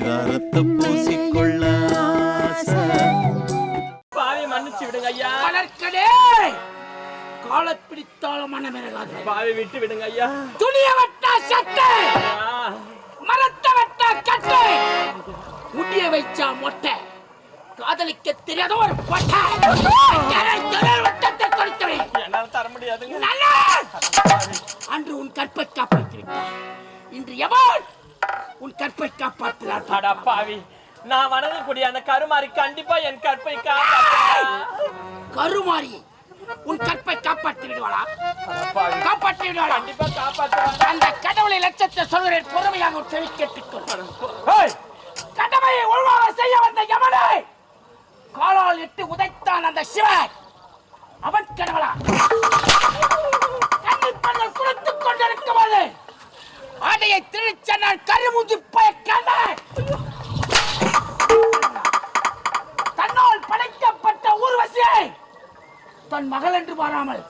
பரிதாரத்தை பூசிக்கொள்ள. பாவி மன்னிச்சு விடுங்க ஐயா. வளர்க்கடே காலை பிடித்தால மனமிறகாது பாவி விட்டு விடுங்க ஐயா. துணிய வட்டா சட்டை! மரத்தை வட்டா கட்டை! முடிய வைச்சா மொட்டை! காதலிக்க தெரியாத ஒரு பொட்டை வட்டத்தை கொடுத்தவை என்னால தர முடியாதுங்க. நல்லா! அன்று உன் கற்பை காப்பாற்றி விட்டார் இன்று எவன் உன் கற்பை காப்பாற்றுகிறார் அடா பாவி. நான் வணங்கக்கூடிய அந்த கருமாரி கண்டிப்பா என் கற்பை காப்பாத்துங்க. கருமாறி உன் கற்பை காப்பாற்றி விடுவாளா காப்பாற்றி விடுவாளா கண்டிப்பா காப்பாத்துவாங்க அந்த கடவுளை லட்சத்தை சொல்கிறேன் பொறுமையாக ஒரு செவி கேட்டுக்கொள். கடமையை ஒழுங்காக செய்ய வந்த யமனை காலால் இட்டு உதைத்தான் அந்த சிவன். அவன் கடவுளா. கண்ணில் பெண்கள் குளித்துக் கொண்டிருக்கும் போது ஆடையை திருச்ச நான் கருமுஞ்சி போய் கண்டேன் தன்னால் படைக்கப்பட்ட ஊர்வசியை தன் மகள் என்று பாராமல்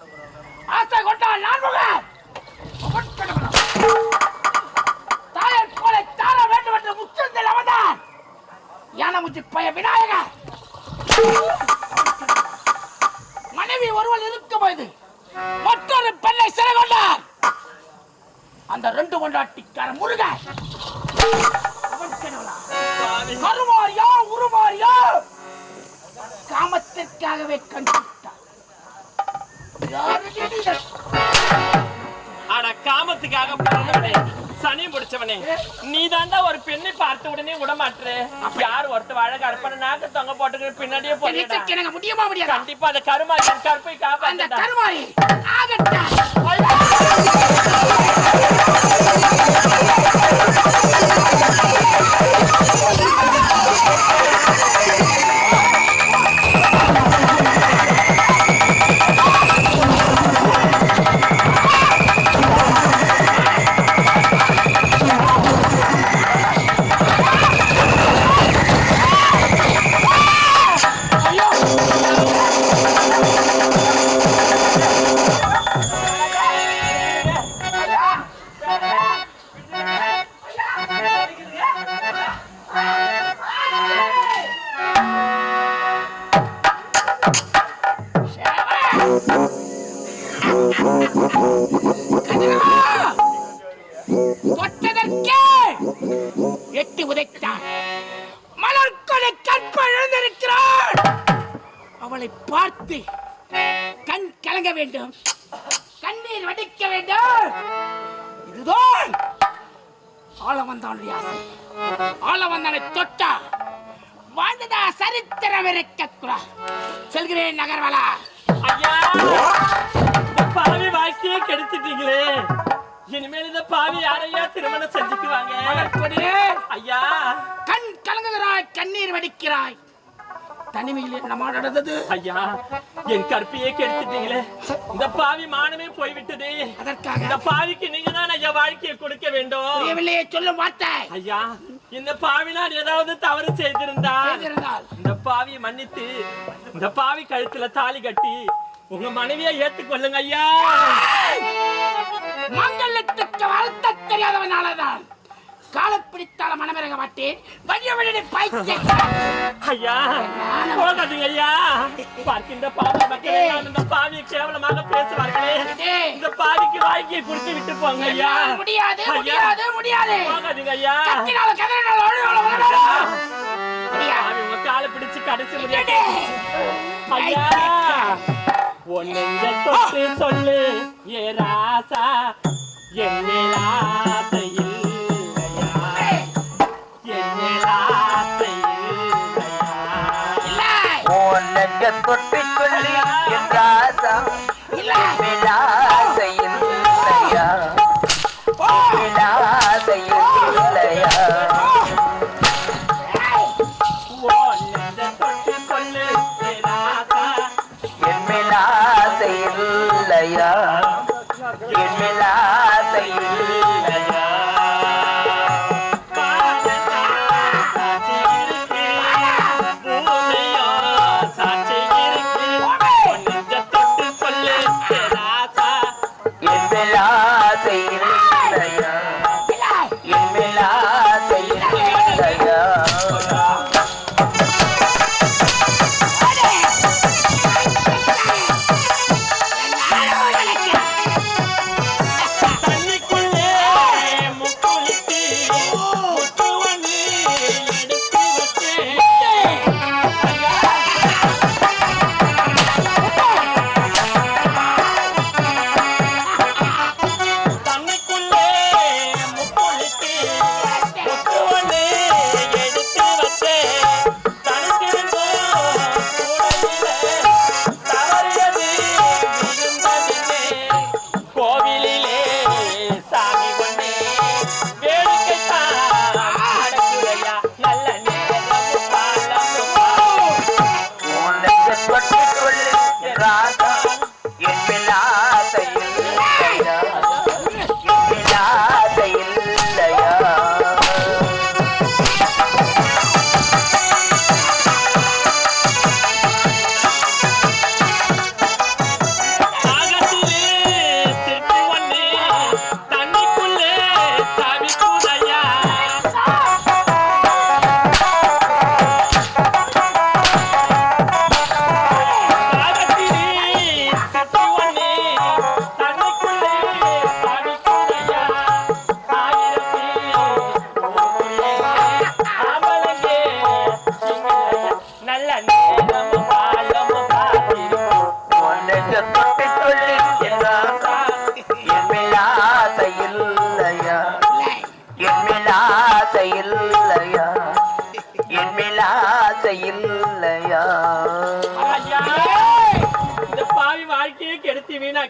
பாவி. கருமாறியா உருமாறியா காமத்திற்காகவே கண்டுவிட்டார்? அட காமத்துக்காக பிறந்தவனே சனி முடிச்சவனே நீ தாண்டா ஒரு பெண்ணை பார்த்த உடனே விடமாட்டுற யார் ஒருத்த அழகா இருப்பான நாக்கு தொங்க போட்டுக்கிற பின்னாடியே எனக்கு முடியுமா முடியாதா? கண்டிப்பா அந்த கருமாரி அந்த காப்பாத்துடா. கருமாறி ஆகட்டா. தொட்டதற்கே எட்டி உதைத்தான் மலர் கொலை கற்ப எழுந்திருக்கிறாள் அவளை பார்த்து கண் கலங்க வேண்டும். கண்ணீர் வடிக்க வேண்டும். இதுதான் ஆளவந்தானுடைய ஆசை. ஆளவந்தானை தொட்டா வாழ்ந்ததா சரித்திரம் இருக்கக்கூடா செல்கிறேன் நகர்வலா ஐயா! பாவி வாழ்க்கையே கெடுத்துட்டீங்களே. இனிமேல் இந்த பாவி யாரையா திருமணம் செஞ்சுக்குவாங்க? ஐயா. கண் கலங்குகிறாய் கண்ணீர் வடிக்கிறாய். தனிமையில் என்ன நடந்தது? ஐயா என் கற்பியே கெடுத்துட்டீங்களே. இந்த பாவி மானமே போய்விட்டதே. அதற்காக இந்த பாவிக்கு நீங்க தான் ஐயா வாழ்க்கையை கொடுக்க வேண்டும். புரியவில்லையே சொல்லும் வார்த்தை. ஐயா இந்த பாவி நான் ஏதாவது தவறு செய்திருந்தா இந்த பாவியை மன்னித்து இந்த பாவி கழுத்துல தாலி கட்டி உங்க மனைவியை ஏத்துக்கொள்ளுங்க ஐயா. மங்களத்துக்கு வாழ்த்த தெரியாதவனாலதான் காலப்பிடித்தால மனமிறங்க மாட்டேன். வழிய வழியை பைத்தியம் ஐயா போகாதீங்க ஐயா. பார்க்கின்ற பாவி மக்களே இந்த பாவியை கேவலமாக பேசுவார்களே. இந்த பாவிக்கு வாழ்க்கையை கொடுத்து விட்டு போங்க ஐயா. முடியாது. முடியாது முடியாது. போகாதீங்க ஐயா. கத்தினால கதறினால உன் நெஞ்ச தொட்டு சொல்லு ஏ ராசா என்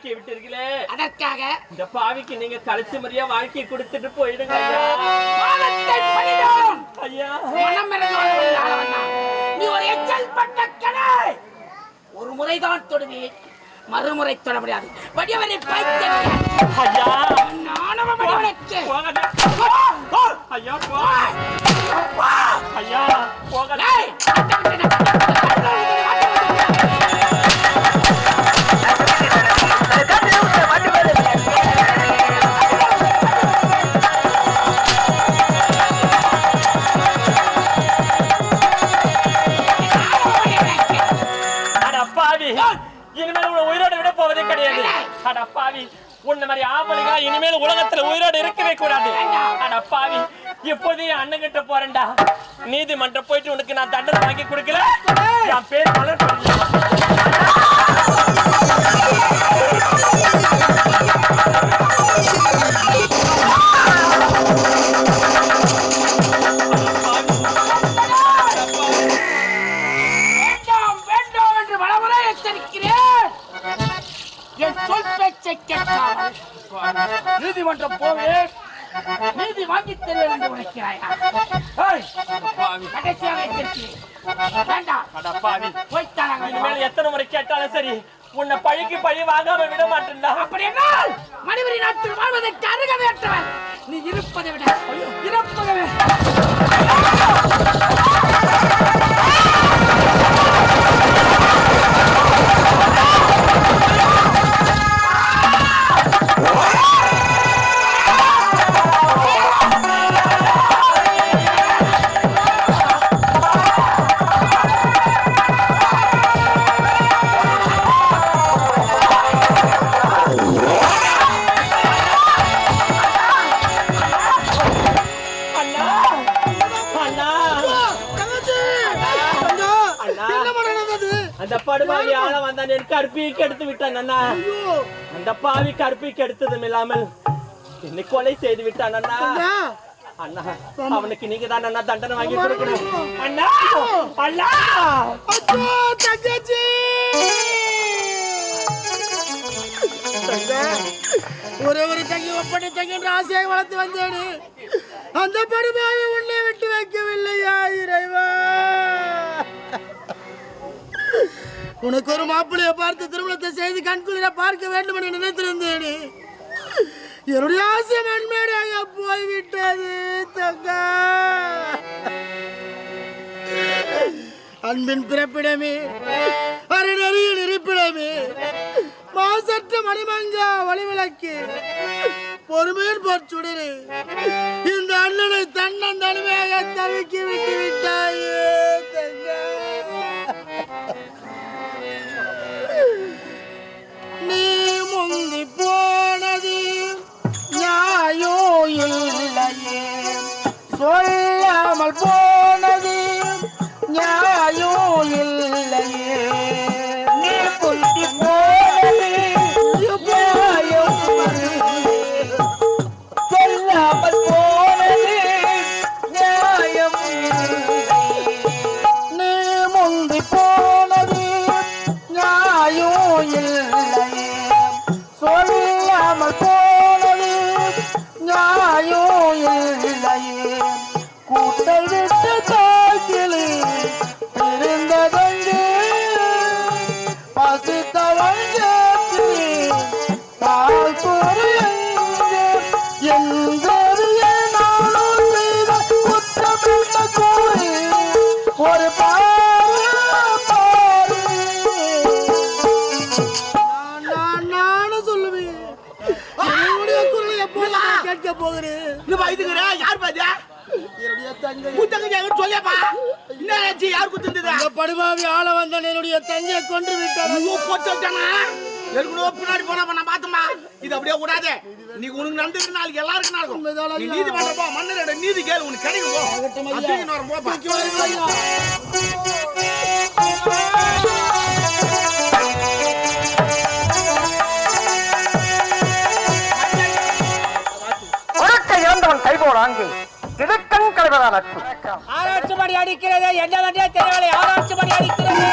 வீணாக்கி விட்டீர்களே அதற்காக இந்த பாவிக்கு நீங்க கடைசி முறையா வாழ்க்கையை கொடுத்துட்டு போயிடுங்க ஐயா. நீ ஒரு எச்சல் பட்ட கடை ஒரு முறைதான் தொடுவேன் மறுமுறை தொட முடியாது வடிவனை ஐயா. ஐயா கிடையாது பாவி உன்ன மாதிரி ஆம்பளைங்க இனிமேல் உலகத்துல உயிரோட இருக்கவே கூடாது. அடப்பாவி. பாவி இப்போதே அண்ணன் கிட்ட போறேன்டா. நீதிமன்றம் போயிட்டு உனக்கு நான் தண்டனை வாங்கி கொடுக்கல. என் பேர் வளர்த்து நீதிமன்றம் போவேன் நீதி வாங்கி தருவேன் என்று உழைக்கிறாயா கடைசியாக எச்சரிக்கிறேன் வேண்டாம் இனிமேல் எத்தனை முறை கேட்டாலும் சரி உன்னை பழிக்கு பழி வாங்காம விட மாட்டேன்டா. அப்படி என்றால் மணிவரி நாட்டில் வாழ்வதற்கு அருகதையற்றவன். நீ இருப்பதை விட இருப்பதை அந்த படுபாவி ஆள வந்தான் என் கற்பைக்கு எடுத்து விட்டான் அண்ணா. அந்த பாவி கற்பைக்கு எடுத்ததும் இல்லாமல் என்னை கொலை செய்து விட்டான் அண்ணா. அண்ணா. அவனுக்கு நீங்க தான் அண்ணா தண்டனை வாங்கி கொடுக்கணும். அண்ணா அண்ணா. ஒரே ஒரு தங்கி ஒப்படை தங்கின்ற ஆசையை வளர்த்து வந்தேனே. அந்த படுபாவை உன்னை விட்டு வைக்கவில்லையா இறைவா உனக்கு ஒரு மாப்பிள்ளையை பார்த்து திருமணத்தை செய்து கண்குளிர பார்க்க வேண்டும் என நினைத்திருந்தேனே. என்னுடைய ஆசை போய்விட்டது தங்கா. அன்பின் பிறப்பிடமே அருணறியில் இருப்பிடமே மாசற்ற மணிமங்கா வழிவிளக்கு பொறுமையின் பொற்சுடரு இந்த அண்ணனை தன்னன் தனிமையாக தவிக்கி விட்டு விட்டார் குத்தங்க சொல்லியப்பா? என்ன ஆச்சு? யார் குத்துந்தது படுபாவி ஆள என்னுடைய தங்கையை கொன்று விட்டார் ஐயோ ஏற்கனவே பின்னாடி போனா நான் பார்த்தோமா இது அப்படியே விடாதே. நீ உனக்கு நடந்தது நாளைக்கு எல்லாருக்கும் நடக்கும். நீ ஐயா. நீதிமன்றம் போ மன்னரோட நீதி கேளு உனக்கு கிடைக்கும் போ. வாழ்வதா நட்பு ஆராய்ச்சி படி அடிக்கிறது. என்னவென்றே தெரியவில்லை. ஆராய்ச்சி படி அடிக்கிறது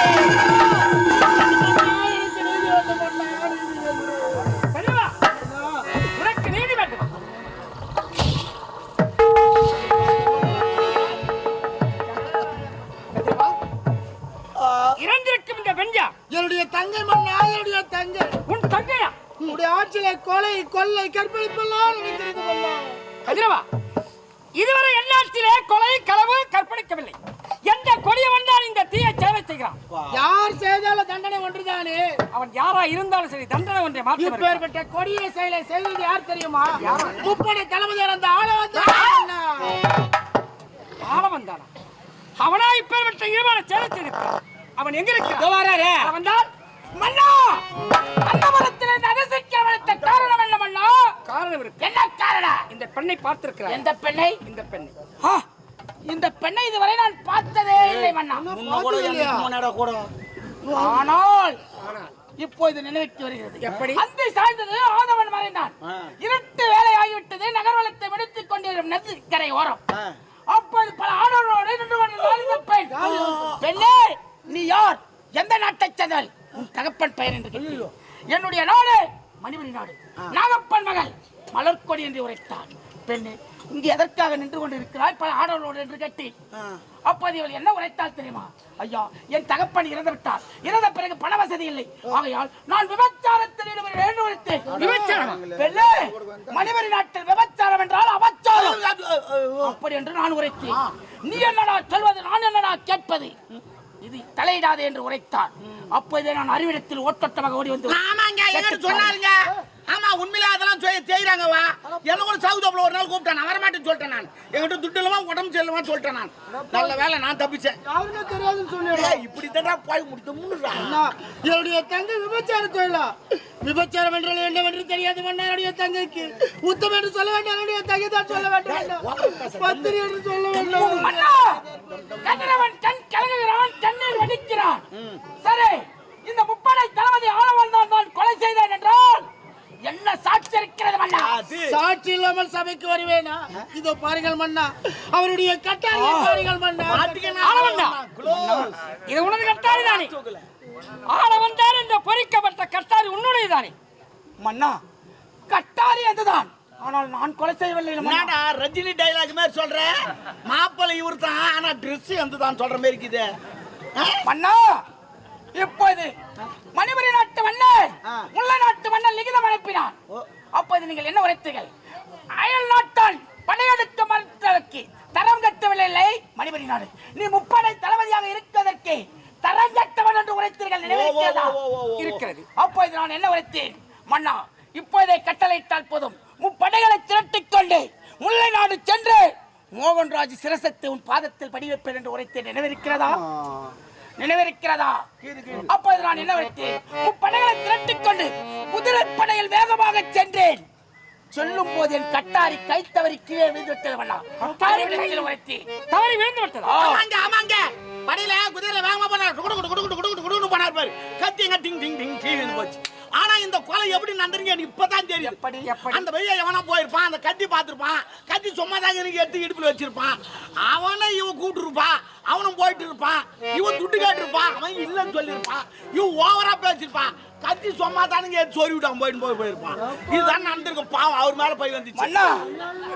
இறந்திருக்கும் இந்த பெஞ்சா என்னுடைய தங்கை மன்னா என்னுடைய தங்கை உன் தங்கையா? உன்னுடைய ஆட்சியில கொலை கொள்ளை கற்பழிப்பெல்லாம் மன்னா கதிரவா இதுவரை எந்நாட்டிலே கொலை களவு கற்பழிக்கவில்லை. எந்த கொடியவன் தான் இந்த தீய சேவை செய்கிறான். யார் செய்தாலும் தண்டனை ஒன்றுதானே? அவன் யாரா இருந்தாலும் சரி தண்டனை ஒன்றை மாற்றி. இப்பேற்பட்ட கொடிய செயலை செய்தது யார் தெரியுமா? முப்படை தளபதி அந்த ஆள வந்து ஆளவன் தானா அவனா இப்பேற்பட்ட ஈரமான சேவை செய்திருக்கிறான். அவன் எங்க இருக்கிறான் அவன் தான் மன்னா அந்த மரத்திலே நரசிக்க வளர்த்த காரணம் என்ன மன்னா காரணம் இருக்கு. என்ன காரணம்? இந்த பெண்ணை பார்த்திருக்கிறார் எந்த பெண்ணை? இந்த பெண்ணை. ஆ, இந்த பெண்ணை இதுவரை நான் பார்த்ததே இல்லை மன்னா. ஆனால் இப்போது நினைவுக்கு வருகிறது. எப்படி? அந்த சாய்ந்தது ஆதவன் மறைந்தான். இருட்டு வேலை ஆகிவிட்டது நகர்வலத்தை விடுத்துக் கொண்டிருக்கும் நதிக்கரை ஓரம். அப்போது பல ஆடவரோடு நின்று கொண்டிருந்தாள் இந்த பெண். பெண்ணே நீ யார்? எந்த நாட்டைச் சேர்ந்தவள்? உன் தகப்பன் பெயர் என்று கேட்டேன். என்னுடைய நாடு மணிமணி நாடு. நாகப்பன் மகள் மலர்கொடி என்று உரைத்தார். பெண்ணே இங்கு எதற்காக நின்று கொண்டிருக்கிறாய்? பல ஆடவர்களோடு என்று கேட்டி அப்போது இவள் என்ன உரைத்தால் தெரியுமா? ஐயா என் தகப்பன் இறந்து விட்டார் இறந்த பிறகு பண வசதி இல்லை. ஆகையால் நான் விபச்சாரத்தில் ஈடுபட என்று உரைத்தேன். விபச்சாரமா? பெண்ணே மணிமணி நாட்டில் விபச்சாரம் என்றால் அபச்சாரம் அப்படி என்று நான் உரைத்தேன். நீ என்னடா சொல்வது நான் என்னடா கேட்பது? இது தலையிடாதே என்று உரைத்தார். அப்போதே நான் அறிவிடத்தில் ஓட்டோட்டமாக ஓடி வந்து ஆமாங்க எங்கிட்ட சொன்னாருங்க. ஆமா உண்மையில அதெல்லாம் செய்ய செய்யறாங்க வா என்ன கூட சவுதாப்புல ஒரு நாள் கூப்பிட்டேன். நான் வரமாட்டேன்னு சொல்லிட்டேன் நான். என்கிட்ட துட்டு இல்லாம உடம்பு சரியில்லாம சொல்லிட்டேன் நான். நல்ல வேலை நான் தப்பிச்சேன். யாருமே தெரியாதுன்னு ஏய், இப்படி தான் போய் முடித்து முன்னுறா அண்ணா, என்னுடைய தங்கை விபச்சார தொழிலா விபச்சாரம் என்றால் என்னவென்று தெரியாது என்னுடைய தங்கைக்கு. உத்தம் என்று சொல்ல வேண்டாம் என்னுடைய தங்கை தான் சொல்ல வேண்டும். பத்திரி என்று சொல்ல வேண்டும். மன்னா கதிரவன் கண் கலங்குகிறான் கண்ணீர் வடிக்கிறான் சரி இந்த முப்படை தளபதி ஆளவன் தான் நான் கொலை செய்தேன் என்றால் என்ன சாட்சி இருக்கிறது மன்னா சாட்சி இல்லாமல் சபைக்கு வருவேனா? இதோ பாருங்கள் மன்னா. அவருடைய கட்டாய பாருங்கள் மன்னா. இது உனது கட்டாரி தானே? ஆளவன் தான் இந்த பொறிக்கப்பட்ட கட்டாரி உன்னுடைய தானே? மன்னா கட்டாரி அதுதான். ஆனால் நான் கொலை செய்யவில்லை மன்னா. என்னடா ரஜினி டைலாக் மாதிரி சொல்ற? மாப்பிள்ளை இவர் தான் ஆனா ட்ரெஸ் தான் சொல்ற மாதிரி இருக்குது? மன்னா இப்போது மணிமணி நாட்டு மன்னர் முல்லை நாட்டு மன்னர் லிகிதம் அனுப்பினான். அப்போது நீங்கள் என்ன உரைத்தீர்கள்? அயல் நாட்டான் படையெடுக்க மறுத்ததற்கு தரம் கட்டவில்லை. மணிமணி நாடு நீ முப்படை தளபதியாக இருப்பதற்கு தரம் கட்டவன் என்று உரைத்தீர்கள் நினைவிருக்கிறதா. இருக்கிறது. அப்போது நான் என்ன உரைத்தேன்? மன்னா இப்போதே கட்டளையிட்டால் போதும். முப்படைகளை திரட்டிக் கொண்டு முல்லை நாடு சென்று மோகன்ராஜ் சிரசத்தை உன் பாதத்தில் படி வைப்பேன் என்று உரைத்தேன். நினைவிருக்கிறதா? நினைவிருக்கிறதா? அப்போது நான் என்ன உரைத்தேன்? முப்படைகளை திரட்டிக் கொண்டு குதிரைப்படையில் வேகமாக சென்றேன். சொல்லும் போது என் கட்டாரி கை தவறி கீழே விழுந்து விட்டது மன்னா அறிவிடத்தில் உரைத்தேன் தவறி விழுந்து விட்டதா ஆமாங்க ஆமாங்க. படையில குதிரையில வேகமா போனார். குடு குடு குடு குடு குடு குடு குடுன்னு போனார் பாரு. கத்திங்க டிங் டிங் டிங் கீழே போச்சு. ஆனா இந்த கொலை எப்படி நடந்துருங்க எனக்கு இப்பதான் தெரியும் எப்படி, எப்படி? அந்த பையன் எவனா போயிருப்பான் அந்த கத்தி பார்த்திருப்பான். கத்தி சும்மா தாங்க எனக்கு எடுத்து இடுப்புல வச்சிருப்பான். அவனை இவன் கூப்பிட்டுருப்பான். அவனும் போயிட்டு இருப்பான். இவன் துட்டு கேட்டிருப்பான். அவன் இல்லைன்னு சொல்லியிருப்பான். இவன் ஓவரா பேசியிருப்பான். கத்தி சும்மா தானுங்க சொறி விட்டான் போயிட்டு போய் போயிருப்பான். இதுதான் நடந்திருக்கும். பாவம் அவர் மேல போய் வந்துச்சு.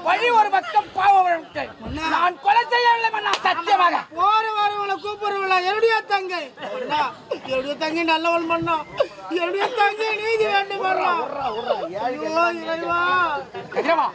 வழி ஒரு பக்கம் பாவம். நான் கொலை செய்யவில்லை மன்னா சத்தியமாக. போற வரவங்களை கூப்பிடுறவங்களா என்னுடைய தங்கை. அண்ணா, என்னுடைய தங்கை நல்லவள் மன்னா. என்னுடைய தங்கை நீதி வேண்டும் கதிரவா